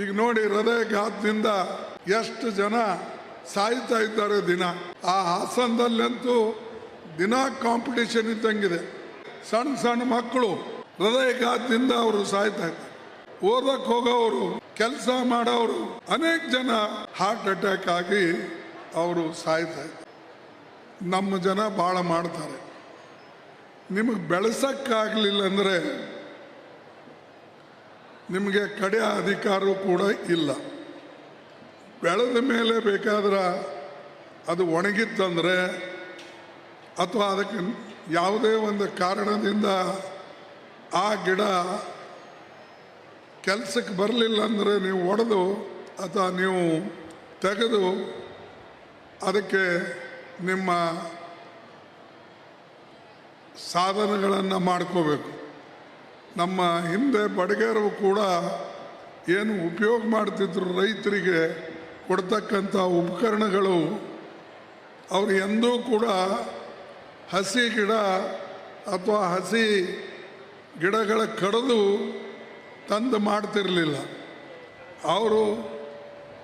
ಈಗ ನೋಡಿ ಹೃದಯಘಾತದಿಂದ ಎಷ್ಟು ಜನ ಸಾಯ್ತಾ ಇದ್ದಾರೆ ದಿನ. ಆ ಹಾಸನದಲ್ಲಂತೂ ದಿನ ಕಾಂಪಿಟೇಷನ್ ಇದ್ದಂಗಿದೆ. ಸಣ್ಣ ಸಣ್ಣ ಮಕ್ಕಳು ಹೃದಯಘಾತದಿಂದ ಅವರು ಸಾಯ್ತಾ ಇದ್ದಾರೆ. ಓದಕ್ಕೆ ಹೋಗೋವರು, ಕೆಲಸ ಮಾಡೋರು ಅನೇಕ ಜನ ಹಾರ್ಟ್ ಅಟ್ಯಾಕ್ ಆಗಿ ಅವರು ಸಾಯ್ತಾ ಇದ್ದಾರೆ. ನಮ್ಮ ಜನ ಭಾಳ ಮಾಡ್ತಾರೆ. ನಿಮಗೆ ಬೆಳೆಸಕ್ಕಾಗಲಿಲ್ಲ ಅಂದರೆ ನಿಮಗೆ ಕಡೆ ಅಧಿಕಾರವೂ ಕೂಡ ಇಲ್ಲ. ಬೆಳೆದ ಮೇಲೆ ಬೇಕಾದ್ರೆ ಅದು ಒಣಗಿತ್ತಂದರೆ ಅಥವಾ ಅದಕ್ಕೆ ಯಾವುದೇ ಒಂದು ಕಾರಣದಿಂದ ಆ ಗಿಡ ಕೆಲಸಕ್ಕೆ ಬರಲಿಲ್ಲ ಅಂದರೆ ನೀವು ಒಡೆದು ಅಥವಾ ನೀವು ತೆಗೆದು ಅದಕ್ಕೆ ನಿಮ್ಮ ಸಾಧನಗಳನ್ನು ಮಾಡ್ಕೋಬೇಕು. ನಮ್ಮ ಹಿಂದೆ ಬಡಗೇರು ಕೂಡ ಏನು ಉಪಯೋಗ ಮಾಡ್ತಿದ್ರು ರೈತರಿಗೆ ಕೊಡ್ತಕ್ಕಂಥ ಉಪಕರಣಗಳು, ಅವರು ಎಂದೂ ಕೂಡ ಹಸಿ ಗಿಡ ಅಥವಾ ಹಸಿ ಗಿಡಗಳ ಕಡಿದು ತಂದು ಮಾಡ್ತಿರಲಿಲ್ಲ. ಅವರು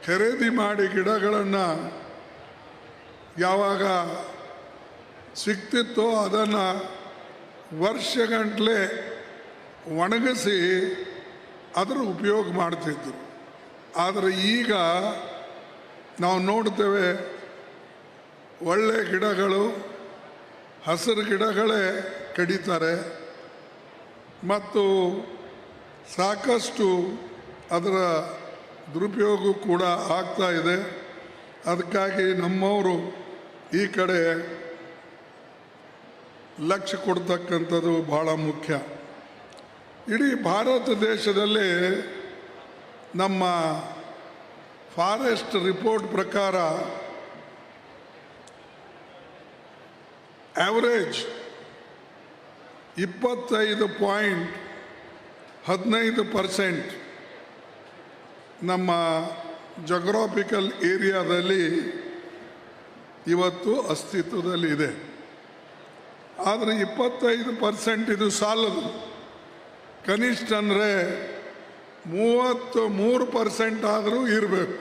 ಖರೀದಿ ಮಾಡಿ ಗಿಡಗಳನ್ನು ಯಾವಾಗ ಸಿಕ್ತಿತ್ತೋ ಅದನ್ನು ವರ್ಷಗಂಟ್ಲೆ ಒಣಗಿಸಿ ಅದರ ಉಪಯೋಗ ಮಾಡ್ತಿದ್ದರು ಆದರೆ ಈಗ ನಾವು ನೋಡ್ತೇವೆ ಒಳ್ಳೆ ಗಿಡಗಳು, ಹಸಿರು ಗಿಡಗಳೇ ಕಡಿತಾರೆ. ಮತ್ತು ಸಾಕಷ್ಟು ಅದರ ದುರುಪಯೋಗ ಕೂಡ ಆಗ್ತಾ ಇದೆ. ಅದಕ್ಕಾಗಿ ನಮ್ಮವರು ಈ ಕಡೆ ಲಕ್ಷ್ಯ ಕೊಡ್ತಕ್ಕಂಥದ್ದು ಬಹಳ ಮುಖ್ಯ. ಇಡೀ ಭಾರತ ದೇಶದಲ್ಲಿ ನಮ್ಮ ಫಾರೆಸ್ಟ್ ರಿಪೋರ್ಟ್ ಪ್ರಕಾರ ಆವರೇಜ್ ಇಪ್ಪತ್ತೈದು ಪಾಯಿಂಟ್ ಹದಿನೈದು ಪರ್ಸೆಂಟ್ ನಮ್ಮ ಜೊಗ್ರಾಫಿಕಲ್ ಏರಿಯಾದಲ್ಲಿ ಇವತ್ತು ಅಸ್ತಿತ್ವದಲ್ಲಿ ಇದೆ ಆದರೆ ಇಪ್ಪತ್ತೈದು ಪರ್ಸೆಂಟ್ ಇದು ಸಾಲದು. ಕನಿಷ್ಠ ಅಂದರೆ ಮೂವತ್ತು ಮೂರು ಪರ್ಸೆಂಟ್ ಆದರೂ ಇರಬೇಕು.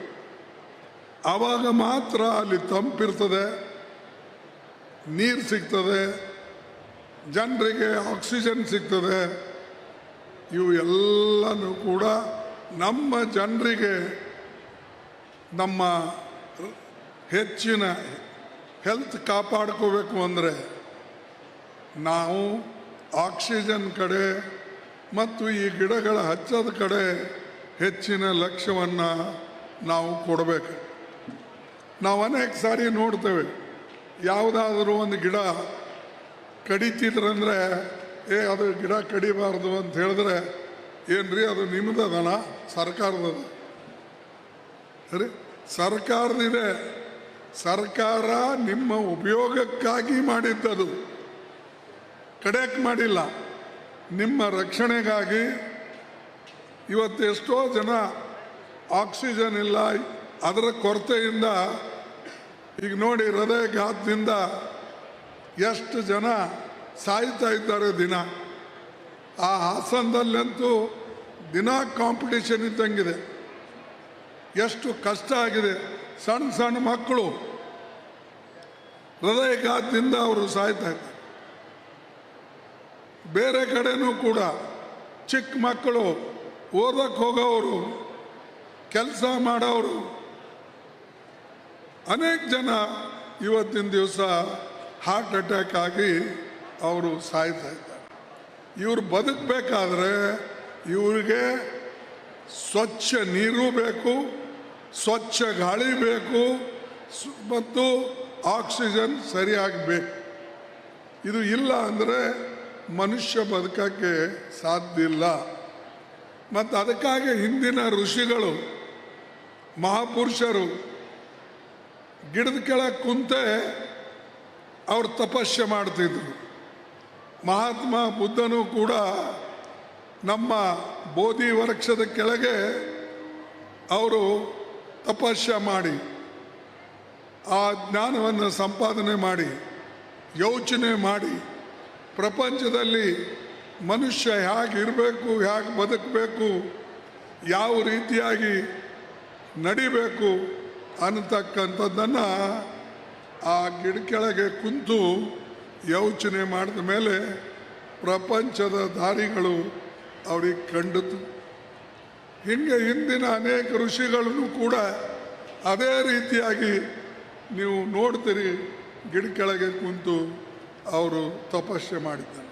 ಆವಾಗ ಮಾತ್ರ ಅಲ್ಲಿ ತಂಪಿರ್ತದೆ, ನೀರು ಸಿಗ್ತದೆ, ಜನರಿಗೆ ಆಕ್ಸಿಜನ್ ಸಿಗ್ತದೆ. ಇವು ಎಲ್ಲನೂ ಕೂಡ ನಮ್ಮ ಜನರಿಗೆ ನಮ್ಮ ಹೆಚ್ಚಿನ ಹೆಲ್ತ್ ಕಾಪಾಡ್ಕೋಬೇಕು ಅಂದರೆ ನಾವು ಆಕ್ಸಿಜನ್ ಕಡೆ ಮತ್ತು ಈ ಗಿಡಗಳ ಹಚ್ಚದ ಕಡೆ ಹೆಚ್ಚಿನ ಲಕ್ಷ್ಯವನ್ನು ನಾವು ಕೊಡಬೇಕು. ನಾವು ಅನೇಕ ಸಾರಿ ನೋಡ್ತೇವೆ, ಯಾವುದಾದರೂ ಒಂದು ಗಿಡ ಕಡಿತಿದ್ರಂದರೆ ಏ, ಅದು ಗಿಡ ಕಡಿಬಾರ್ದು ಅಂತ ಹೇಳಿದ್ರೆ, ಏನ್ರಿ, ಅದು ನಿಮ್ಮದದಣ ಸರ್ಕಾರದದು. ಸರಿ? ಸರ್ಕಾರದಿದೆ. ಸರ್ಕಾರ ನಿಮ್ಮ ಉಪಯೋಗಕ್ಕಾಗಿ ಮಾಡಿದ್ದದು. ಕಡೆಯಕ್ಕೆ ಮಾಡಿಲ್ಲ. ನಿಮ್ಮ ರಕ್ಷಣೆಗಾಗಿ ಇವತ್ತು ಎಷ್ಟೋ ಜನ ಆಕ್ಸಿಜನ್ ಇಲ್ಲ, ಅದರ ಕೊರತೆಯಿಂದ, ಈಗ ನೋಡಿ ಹೃದಯಘಾತದಿಂದ ಎಷ್ಟು ಜನ ಸಾಯ್ತಾ ಇದ್ದಾರೆ ದಿನ. ಆ ಹಾಸನದಲ್ಲಂತೂ ದಿನ ಕಾಂಪಿಟೇಷನ್ ಇದ್ದಂಗಿದೆ. ಎಷ್ಟು ಕಷ್ಟ ಆಗಿದೆ. ಸಣ್ಣ ಸಣ್ಣ ಮಕ್ಕಳು ಹೃದಯಘಾತದಿಂದ ಅವರು ಸಾಯ್ತಾ ಇದ್ದಾರೆ. ಬೇರೆ ಕಡೆನೂ ಕೂಡ ಚಿಕ್ಕ ಮಕ್ಕಳು ಓದಕ್ಕೆ ಹೋಗೋರು ಕೆಲಸ ಮಾಡೋರು ಅನೇಕ ಜನ ಇವತ್ತಿನ ದಿವಸ ಹಾರ್ಟ್ ಅಟ್ಯಾಕ್ ಆಗಿ ಅವರು ಸಾಯ್ತಾ ಇದ್ದಾರೆ. ಇವರು ಬದುಕಬೇಕಾದ್ರೆ ಇವರಿಗೆ ಸ್ವಚ್ಛ ನೀರು ಬೇಕು, ಸ್ವಚ್ಛ ಗಾಳಿ ಬೇಕು ಮತ್ತು ಆಕ್ಸಿಜನ್ ಸರಿಯಾಗಿ ಬೇಕು. ಇದು ಇಲ್ಲ ಅಂದರೆ ಮನುಷ್ಯ ಬದುಕಕ್ಕೆ ಸಾಧ್ಯ ಇಲ್ಲ. ಮತ್ತು ಅದಕ್ಕಾಗಿ ಹಿಂದಿನ ಋಷಿಗಳು, ಮಹಾಪುರುಷರು ಗಿಡದ ಕೆಳಗೆ ಕುಂತೆ ಅವ್ರು ತಪಸ್ಸೆ ಮಾಡ್ತಿದ್ರು. ಮಹಾತ್ಮ ಬುದ್ಧನು ಕೂಡ ನಮ್ಮ ಬೋಧಿ ವೃಕ್ಷದ ಕೆಳಗೆ ಅವರು ತಪಸ್ಸೆ ಮಾಡಿ, ಆ ಜ್ಞಾನವನ್ನು ಸಂಪಾದನೆ ಮಾಡಿ, ಯೋಚನೆ ಮಾಡಿ ಪ್ರಪಂಚದಲ್ಲಿ ಮನುಷ್ಯ ಹೇಗೆ ಇರಬೇಕು ಹೇಗೆ ಬದುಕಬೇಕು, ಯಾವ ರೀತಿಯಾಗಿ ನಡಿಬೇಕು ಅನ್ನತಕ್ಕಂಥದ್ದನ್ನು ಆ ಗಿಡ ಕೆಳಗೆ ಕುಂತು ಯೋಚನೆ ಮಾಡಿದ ಮೇಲೆ ಪ್ರಪಂಚದ ದಾರಿಗಳು ಅವ್ರಿಗೆ ಕಂಡಿತು ಹಿಂಗೆ ಹಿಂದಿನ ಅನೇಕ ಋಷಿಗಳನ್ನು ಕೂಡ ಅದೇ ರೀತಿಯಾಗಿ ನೀವು ನೋಡ್ತೀರಿ ಗಿಡ ಕೆಳಗೆ ಕುಂತು. ಅವರು ತಪಸ್ಸೆ ಮಾಡಿದ್ದಾರೆ.